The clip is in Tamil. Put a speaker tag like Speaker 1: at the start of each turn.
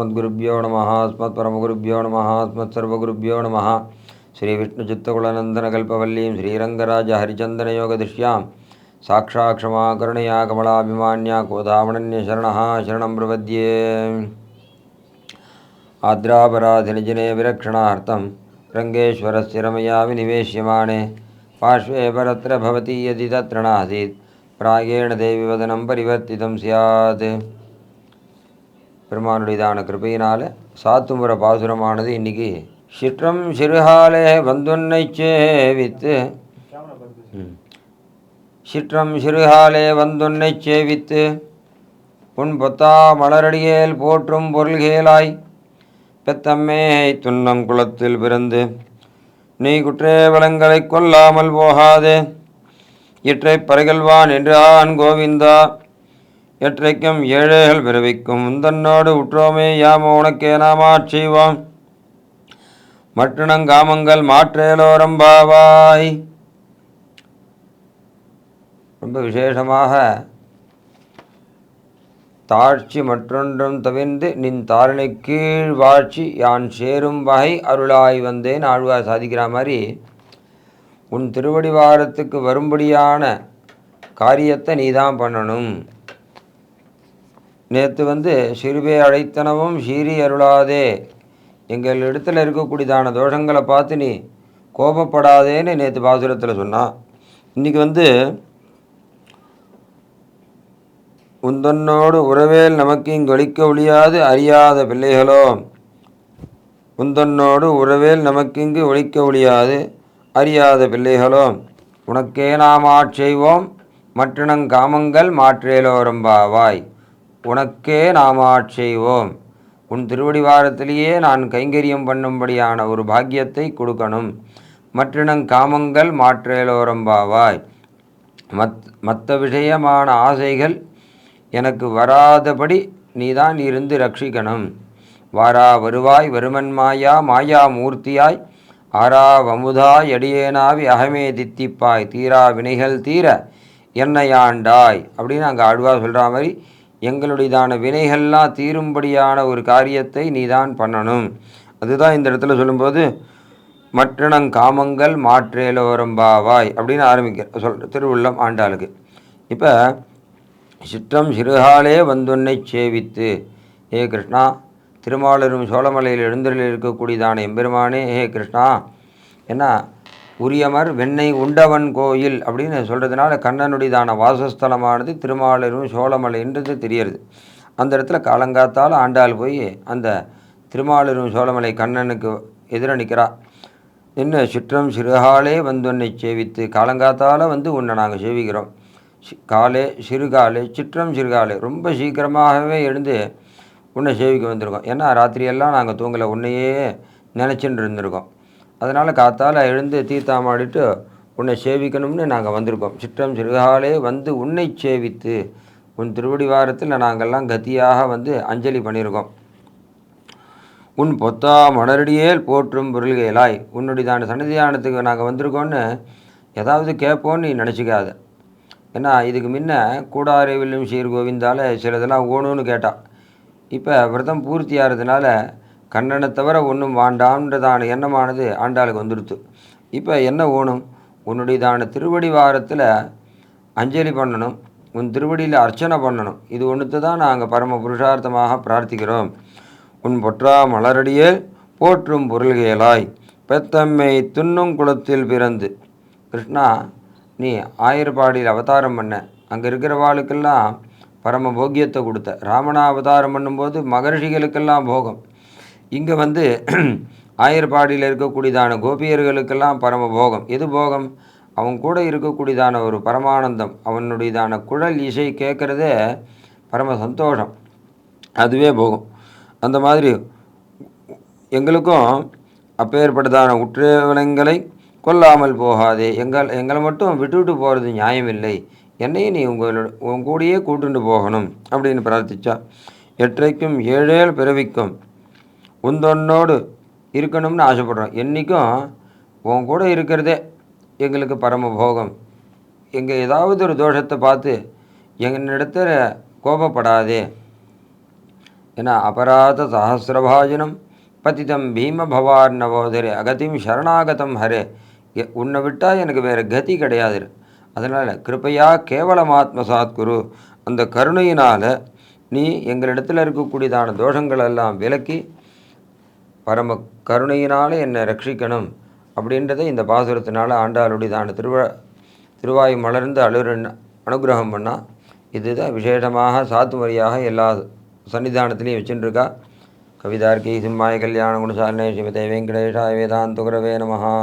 Speaker 1: अस्मद्गुरुभ्यो नमः अस्मत्परमगुरुभ्यो नमः अस्मत्सर्वगुरुभ्यो नमः श्रीविष्णुचित्तकुलनन्दनकल्पवल्लीं श्रीरङ्गराजहरिचन्दनयोगदृश्यां साक्षाक्षमा करुणया कमलाभिमान्या कोदामणन्यशरणः शरणं प्रपद्ये आद्रापराधिनिजने विरक्षणार्थं रङ्गेश्वरस्य रमया विनिवेश्यमाणे पार्श्वे परत्र भवति यदि तत्र नासीत् प्रागेण देवी वदनं परिवर्तितं स्यात् பெருமானுடையதான கிருபையினால் சாத்துமுற பாசுரமானது இன்றைக்கி சிற்றம் சிறுகாலே வந்துன்னை சேவித்து சிற்றம் சிறுகாலே வந்துன்னை சேவித்து உன் பொத்தா மலரடியேல் போற்றும் பொருள்கேலாய் பெத்தம்மே துன்னம் குளத்தில் பிறந்து நீ குற்றே வளங்களைக் கொல்லாமல் போகாதே. இற்றைப் பறைகல்வான் என்றான் கோவிந்தா எற்றைக்கும் ஏழைகள் பிறவிக்கும் உந்தன்னோடு உற்றோமே யாம உனக்கே நாமாச் மற்றினங்காமங்கள் மாற்றேலோரம் பாவாய். ரொம்ப விசேஷமாக தாழ்ச்சி மற்றொன்றும் தவிர்ந்து நின் தாரணை கீழ் வாழ்ச்சி யான் சேரும் வகை அருளாய் வந்தேன். ஆழ்வார் சாதிக்கிற மாதிரி உன் திருவடிவாரத்துக்கு வரும்படியான காரியத்தை நீதான் பண்ணணும். நேற்று வந்து சிறுவே அழைத்தனவும் சீறி அருளாதே. எங்கள் இடத்துல இருக்கக்கூடியதான தோஷங்களை பார்த்து நீ கோபப்படாதேன்னு நேற்று பாசுரத்தில் சொன்னான் இன்றைக்கி வந்து உந்தன்னோடு உறவேல் நமக்கு இங்கு ஒழிக்க ஒழியாது அறியாத பிள்ளைகளோ. உந்தன்னோடு உறவேல் நமக்கிங்கு ஒழிக்க ஒழியாது அறியாத பிள்ளைகளோ. உனக்கே நாம் ஆட்செய்வோம் மற்றினங் காமங்கள் மாற்றேலோரம்பாவாய் உனக்கே நாம் ஆட்செய்வோம் உன் திருவடிவாரத்திலேயே நான் கைங்கரியம் பண்ணும்படியான ஒரு பாக்கியத்தை கொடுக்கணும். மற்றினங் காமங்கள் மாற்றேலோரம்பாவாய் மத் மற்ற விஷயமான ஆசைகள் எனக்கு வராதபடி நீதான் இருந்து ரட்சிக்கணும். வாரா வருவாய் வருமன் மாயா மாயா மூர்த்தியாய். ஆரா வமுதாய் அடியேனாவி அகமே தித்திப்பாய். தீரா வினைகள் தீர என்னையாண்டாய் அப்படின்னு அங்கே ஆழ்வார் சொல்கிற மாதிரி எங்களுடையதான வினைகள்லாம் தீரும்படியான ஒரு காரியத்தை நீதான் பண்ணணும். அதுதான் இந்த இடத்துல சொல்லும்போது மற்றணங் காமங்கள் மாற்றேலோரம்பாவாய் அப்படின்னு ஆரம்பிக்கிற சொல் திருவுள்ளம் ஆண்டாளுக்கு. இப்போ சிற்றம் சிறுகாலே வந்துன்னை சேவித்து ஏ கிருஷ்ணா திருமாலரும் சோழமலையில் எழுந்தரில் இருக்கக்கூடியதான எம்பெருமானே ஹே கிருஷ்ணா என்ன உரியமர் வெண்ணெய் உண்டவன் கோயில் அப்படின்னு சொல்கிறதுனால கண்ணனுடையதான வாசஸ்தலமானது திருமாலரும் சோழமலைன்றது தெரியறது அந்த இடத்துல காலங்காத்தால் ஆண்டாள் போய் அந்த திருமாலரும் சோழமலை கண்ணனுக்கு எதிர நிற்கிறா என்ன சிற்றம் சிறுகாலே வந்து உன்னை சேவித்து காலங்காத்தால் வந்து உன்னை நாங்கள் சேவிக்கிறோம். காலே சிறுகாலே சிற்றம் சிறுகாலே ரொம்ப சீக்கிரமாகவே எழுந்து உன்னை சேவிக்க வந்திருக்கோம். ஏன்னா ராத்திரியெல்லாம் நாங்கள் தூங்கலை உன்னையே நினச்சிட்டு இருந்திருக்கோம். அதனால் காத்தால் எழுந்து தீர்த்தாமாடிட்டு உன்னை சேவிக்கணும்னு நாங்கள் வந்திருக்கோம். சிற்றம் சிறுகாலே வந்து உன்னை சேவித்து உன் திருவடி வாரத்தில் நாங்கள்லாம் கத்தியாக வந்து அஞ்சலி பண்ணியிருக்கோம் உன் பொத்தா மலரடியேல் போற்றும் பொருள்கையிலாய் உன்னுடையதான சன்னிதியானத்துக்கு நாங்கள் வந்திருக்கோன்னு ஏதாவது கேட்போன்னு நீ நினச்சிக்காத. ஏன்னா இதுக்கு முன்ன கூடாரைவிலும் சீர் கோவிந்தால் சிலதெல்லாம் ஓணுன்னு கேட்டான் இப்போ விரதம் பூர்த்தி ஆகிறதுனால கண்ணனை தவிர ஒன்றும் வாண்டான்றதான எண்ணமானது ஆண்டாளுக்கு வந்துடுத்து. இப்போ என்ன ஓணும் உன்னுடையதான திருவடி வாரத்தில் அஞ்சலி பண்ணணும். உன் திருவடியில் அர்ச்சனை பண்ணணும். இது ஒன்றுத்து தான் நாங்கள் பரம புருஷார்த்தமாக பிரார்த்திக்கிறோம். உன் பொற்றா மலரடியே போற்றும் பொருள்கையலாய் பெத்தம்மை துண்ணும் குளத்தில் பிறந்து. கிருஷ்ணா நீ ஆயிரப்பாடியில் அவதாரம் பண்ண. அங்கே இருக்கிறவாளுக்கெல்லாம் பரம போக்கியத்தை கொடுத்த. ராமனா அவதாரம் பண்ணும்போது மகர்ஷிகளுக்கெல்லாம் போகம். இங்கே வந்து ஆயர்பாடியில் இருக்கக்கூடியதான கோபியர்களுக்கெல்லாம் பரம போகம். எது போகம்? அவன் கூட இருக்கக்கூடியதான ஒரு பரமானந்தம். அவனுடையதான குழல் இசை கேட்குறதே பரம சந்தோஷம். அதுவே போகும். அந்த மாதிரி எங்களுக்கும் அப்பேற்பட்டதான உற்றவனங்களை கொல்லாமல் போகாதே. எங்கள் எங்களை மட்டும் விட்டுவிட்டு போகிறது நியாயமில்லை. என்னையும் நீ உங்களோட உன் கூடயே கூட்டுண்டு போகணும் அப்படின்னு பிரார்த்திச்சா எற்றைக்கும் ஏழேழு பிறவிக்கும் உந்தொன்னோடு இருக்கணும்னு ஆசைப்படுறோம். என்றைக்கும் உன் கூட இருக்கிறதே எங்களுக்கு பரம போகம் எங்கள் ஏதாவது ஒரு தோஷத்தை பார்த்து என்னிடத்துல கோபப்படாதே. ஏன்னா அபராத சஹசிரபாஜனம் பதிதம் பீம பவார் நவோதரே அகதிம் சரணாகதம் ஹரே. எ- உன்னை விட்டால் எனக்கு வேறு கதி கிடையாது. அதனால் கிருபையா கேவலமாத்ம சாத்குரு அந்த கருணையினால் நீ எங்களிடத்தில் இருக்கக்கூடியதான தோஷங்கள் எல்லாம் விலக்கி பரம கருணையினால் என்னை ரட்சிக்கணும் அப்படின்றதை இந்த பாசுரத்தினால் ஆண்டாளுடையதான திருவ திருவாய் மலர்ந்து அழுற அனுகிரகம் பண்ணால் இதுதான் விசேஷமாக சாத்துமரியாக எல்லா சன்னிதானத்திலையும் வச்சுட்டுருக்கா கவிதார்க்கி சிம்மாய கல்யாண குணசாரணே சிவதே வெங்கடேஷாய வேதாந்தகுரவே நமஹா.